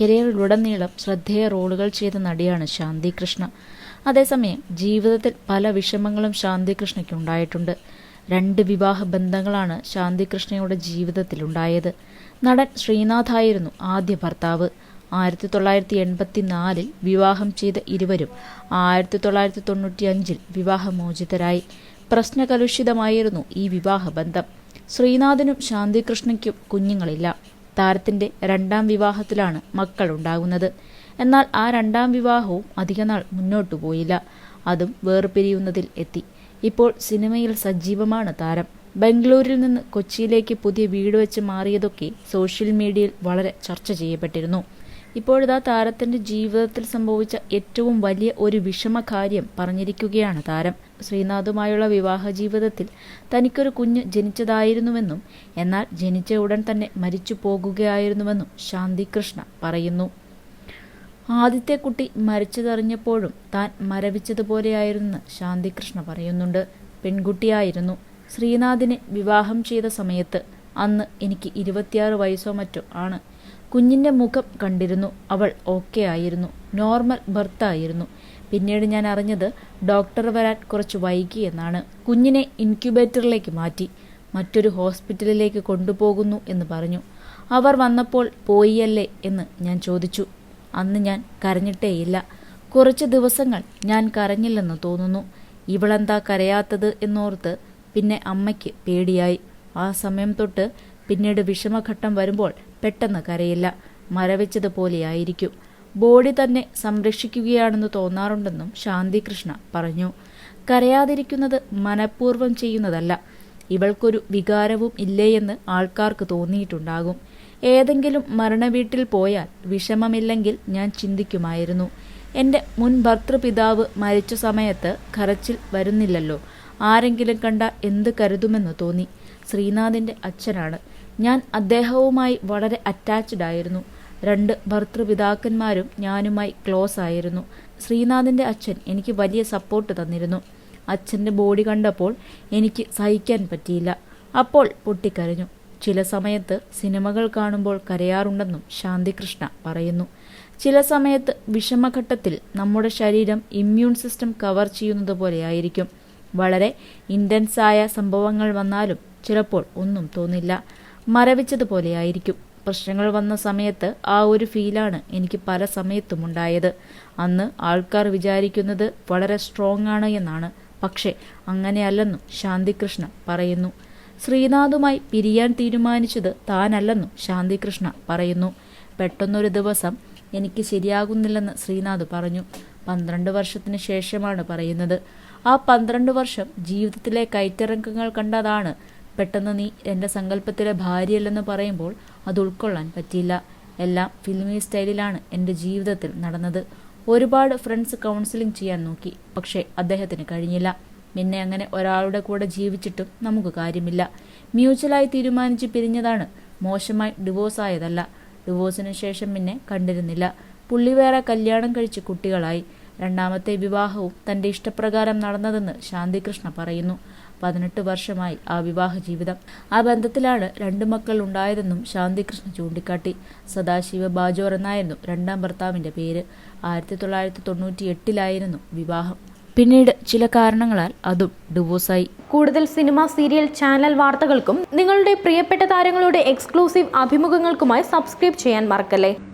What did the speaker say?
കരിയറിലുടനീളം ശ്രദ്ധേയ റോളുകൾ ചെയ്ത നടിയാണ് ശാന്തി കൃഷ്ണ അതേസമയം ജീവിതത്തിൽ പല വിഷമങ്ങളും ശാന്തി കൃഷ്ണയ്ക്ക് ഉണ്ടായിട്ടുണ്ട്. രണ്ട് വിവാഹ ബന്ധങ്ങളാണ് ശാന്തി കൃഷ്ണയുടെ ജീവിതത്തിലുണ്ടായത്. നടൻ ശ്രീനാഥായിരുന്നു ആദ്യ ഭർത്താവ്. ആയിരത്തി തൊള്ളായിരത്തി എൺപത്തി നാലിൽ വിവാഹം ചെയ്ത ഇരുവരും ആയിരത്തി തൊള്ളായിരത്തി തൊണ്ണൂറ്റി അഞ്ചിൽ വിവാഹമോചിതരായി. പ്രശ്നകലുഷിതമായിരുന്നു ഈ വിവാഹബന്ധം ശ്രീനാഥിനും ശാന്തികൃഷ്ണയ്ക്കും കുഞ്ഞുങ്ങളില്ല. താരത്തിന്റെ രണ്ടാം വിവാഹത്തിലാണ് മക്കൾ ഉണ്ടാകുന്നത് എന്നാൽ ആ രണ്ടാം വിവാഹവും അധികനാൾ മുന്നോട്ടു പോയില്ല. അതും വേർപിരിയുന്നതിൽ എത്തി. ഇപ്പോൾ സിനിമയിൽ സജീവമാണ് താരം. ബംഗളൂരിൽ നിന്ന് കൊച്ചിയിലേക്ക് പുതിയ വീട് വെച്ച് മാറിയതൊക്കെ സോഷ്യൽ മീഡിയയിൽ വളരെ ചർച്ച ചെയ്യപ്പെട്ടിരുന്നു. ഇപ്പോഴിതാ താരത്തിന്റെ ജീവിതത്തിൽ സംഭവിച്ച ഏറ്റവും വലിയ ഒരു വിഷമകാര്യം പറഞ്ഞിരിക്കുകയാണ് താരം. ശ്രീനാഥുമായുള്ള വിവാഹ ജീവിതത്തിൽ തനിക്കൊരു കുഞ്ഞ് ജനിച്ചതായിരുന്നുവെന്നും എന്നാൽ ജനിച്ച ഉടൻ തന്നെ മരിച്ചു പോകുകയായിരുന്നുവെന്നും ശാന്തി കൃഷ്ണ പറയുന്നു. ആദ്യത്തെ കുട്ടി മരിച്ചതറിഞ്ഞപ്പോഴും താൻ മരവിച്ചതുപോലെയായിരുന്നെന്ന് ശാന്തികൃഷ്ണ പറയുന്നുണ്ട്. പെൺകുട്ടിയായിരുന്നു. ശ്രീനാഥിനെ വിവാഹം ചെയ്ത സമയത്ത് അന്ന് എനിക്ക് ഇരുപത്തിയാറ് വയസ്സോ മറ്റോ ആണ്. കുഞ്ഞിന്റെ മുഖം കണ്ടിരുന്നു. അവൾ ഓക്കെ ആയിരുന്നു. നോർമൽ ബർത്ത് ആയിരുന്നു. പിന്നീട് ഞാൻ അറിഞ്ഞത് ഡോക്ടർ വരാൻ കുറച്ച് വൈകി എന്നാണ്. കുഞ്ഞിനെ ഇൻക്യുബേറ്ററിലേക്ക് മാറ്റി. മറ്റൊരു ഹോസ്പിറ്റലിലേക്ക് കൊണ്ടുപോകുന്നു എന്ന് പറഞ്ഞു. അവർ വന്നപ്പോൾ പോയിയല്ലേ എന്ന് ഞാൻ ചോദിച്ചു. അന്ന് ഞാൻ കരഞ്ഞിട്ടേയില്ല. കുറച്ച് ദിവസങ്ങൾ ഞാൻ കരഞ്ഞില്ലെന്ന് തോന്നുന്നു. ഇവളെന്താ കരയാത്തത് എന്നോർത്ത് പിന്നെ അമ്മയ്ക്ക് പേടിയായി. ആ സമയം തൊട്ട് പിന്നീട് വിഷമഘട്ടം വരുമ്പോൾ പെട്ടെന്ന് കരയില്ല. മരവിച്ചതുപോലെയായിരിക്കും. ബോഡി തന്നെ സംരക്ഷിക്കുകയാണെന്ന് തോന്നാറുണ്ടെന്നും ശാന്തികൃഷ്ണ പറഞ്ഞു. കരയാതിരിക്കുന്നത് മനഃപൂർവം ചെയ്യുന്നതല്ല. ഇവൾക്കൊരു വികാരവും ഇല്ലേയെന്ന് ആൾക്കാർക്ക് തോന്നിയിട്ടുണ്ടാകും. ഏതെങ്കിലും മരണവീട്ടിൽ പോയാൽ വിഷമമില്ലെങ്കിൽ ഞാൻ ചിന്തിക്കുമായിരുന്നു. എന്റെ മുൻ ഭർത്തൃപിതാവ് മരിച്ച സമയത്ത് കരച്ചിൽ വരുന്നില്ലല്ലോ. ആരെങ്കിലും കണ്ട എന്ത് കരുതുമെന്ന് തോന്നി. ശ്രീനാഥിന്റെ അച്ഛനാണ്. ഞാൻ അദ്ദേഹവുമായി വളരെ അറ്റാച്ച്ഡ് ആയിരുന്നു. രണ്ട് ഭർത്തൃപിതാക്കന്മാരും ഞാനുമായി ക്ലോസ് ആയിരുന്നു. ശ്രീനാഥിന്റെ അച്ഛൻ എനിക്ക് വലിയ സപ്പോർട്ട് തന്നിരുന്നു. അച്ഛന്റെ ബോഡി കണ്ടപ്പോൾ എനിക്ക് സഹിക്കാൻ പറ്റിയില്ല. അപ്പോൾ പൊട്ടിക്കരഞ്ഞു. ചില സമയത്ത് സിനിമകൾ കാണുമ്പോൾ കരയാറുണ്ടെന്നും ശാന്തികൃഷ്ണ പറയുന്നു. ചില സമയത്ത് വിഷമഘട്ടത്തിൽ നമ്മുടെ ശരീരം ഇമ്മ്യൂൺ സിസ്റ്റം കവർ ചെയ്യുന്നത് പോലെയായിരിക്കും. വളരെ ഇന്റൻസായ സംഭവങ്ങൾ വന്നാലും ചിലപ്പോൾ ഒന്നും തോന്നില്ല. മരവിച്ചതുപോലെയായിരിക്കും. പ്രശ്നങ്ങൾ വന്ന സമയത്ത് ആ ഒരു ഫീലാണ് എനിക്ക് പല സമയത്തും ഉണ്ടായത് അന്ന് ആൾക്കാർ വിചാരിക്കുന്നത് വളരെ സ്ട്രോങ് ആണ് എന്നാണ്. പക്ഷേ അങ്ങനെയല്ലെന്നും ശാന്തികൃഷ്ണ പറയുന്നു. ശ്രീനാഥുമായി പിരിയാൻ തീരുമാനിച്ചത് താനല്ലെന്നും ശാന്തികൃഷ്ണ പറയുന്നു. പെട്ടെന്നൊരു ദിവസം എനിക്ക് ശരിയാകുന്നില്ലെന്ന് ശ്രീനാഥ് പറഞ്ഞു. പന്ത്രണ്ട് വർഷത്തിന് ശേഷമാണ് പറയുന്നത്. ആ പന്ത്രണ്ട് വർഷം ജീവിതത്തിലെ കയറ്റിറക്കങ്ങൾ കണ്ടതാണ് പെട്ടെന്ന് നീ എന്റെ സങ്കല്പത്തിലെ ഭാര്യയല്ലെന്ന് പറയുമ്പോൾ അത് ഉൾക്കൊള്ളാൻ പറ്റിയില്ല. എല്ലാം ഫിലിമി സ്റ്റൈലിലാണ് എന്റെ ജീവിതത്തിൽ നടന്നത്. ഒരുപാട് ഫ്രണ്ട്സ് കൗൺസിലിംഗ് ചെയ്യാൻ നോക്കി പക്ഷേ അദ്ദേഹത്തിന് കഴിഞ്ഞില്ല. പിന്നെ അങ്ങനെ ഒരാളുടെ കൂടെ ജീവിച്ചിട്ടും നമുക്ക് കാര്യമില്ല. മ്യൂച്വലായി തീരുമാനിച്ച് പിരിഞ്ഞതാണ് മോശമായി ഡിവോഴ്സ് ആയതല്ല. ഡിവോഴ്സിന് ശേഷം പിന്നെ കണ്ടിരുന്നില്ല. പുള്ളി വേറെ കല്യാണം കഴിച്ച് കുട്ടികളായി. രണ്ടാമത്തെ വിവാഹവും തന്റെ ഇഷ്ടപ്രകാരം നടന്നതെന്ന് ശാന്തികൃഷ്ണ പറയുന്നു. പതിനെട്ട് വർഷമായി ആ വിവാഹ ജീവിതം. ആ ബന്ധത്തിലാണ് രണ്ടു മക്കൾ ഉണ്ടായതെന്നും ശാന്തികൃഷ്ണ ചൂണ്ടിക്കാട്ടി. സദാശിവ ബാജോർ എന്നായിരുന്നു രണ്ടാം ഭർത്താവിന്റെ പേര്. ആയിരത്തി തൊള്ളായിരത്തി തൊണ്ണൂറ്റി എട്ടിലായിരുന്നു വിവാഹം. പിന്നീട് ചില കാരണങ്ങളാൽ അതും ഡിവോഴ്സായി. കൂടുതൽ സിനിമ സീരിയൽ ചാനൽ വാർത്തകൾക്കും നിങ്ങളുടെ പ്രിയപ്പെട്ട താരങ്ങളുടെ എക്സ്ക്ലൂസീവ് അഭിമുഖങ്ങൾക്കുമായി സബ്സ്ക്രൈബ് ചെയ്യാൻ മറക്കല്ലേ?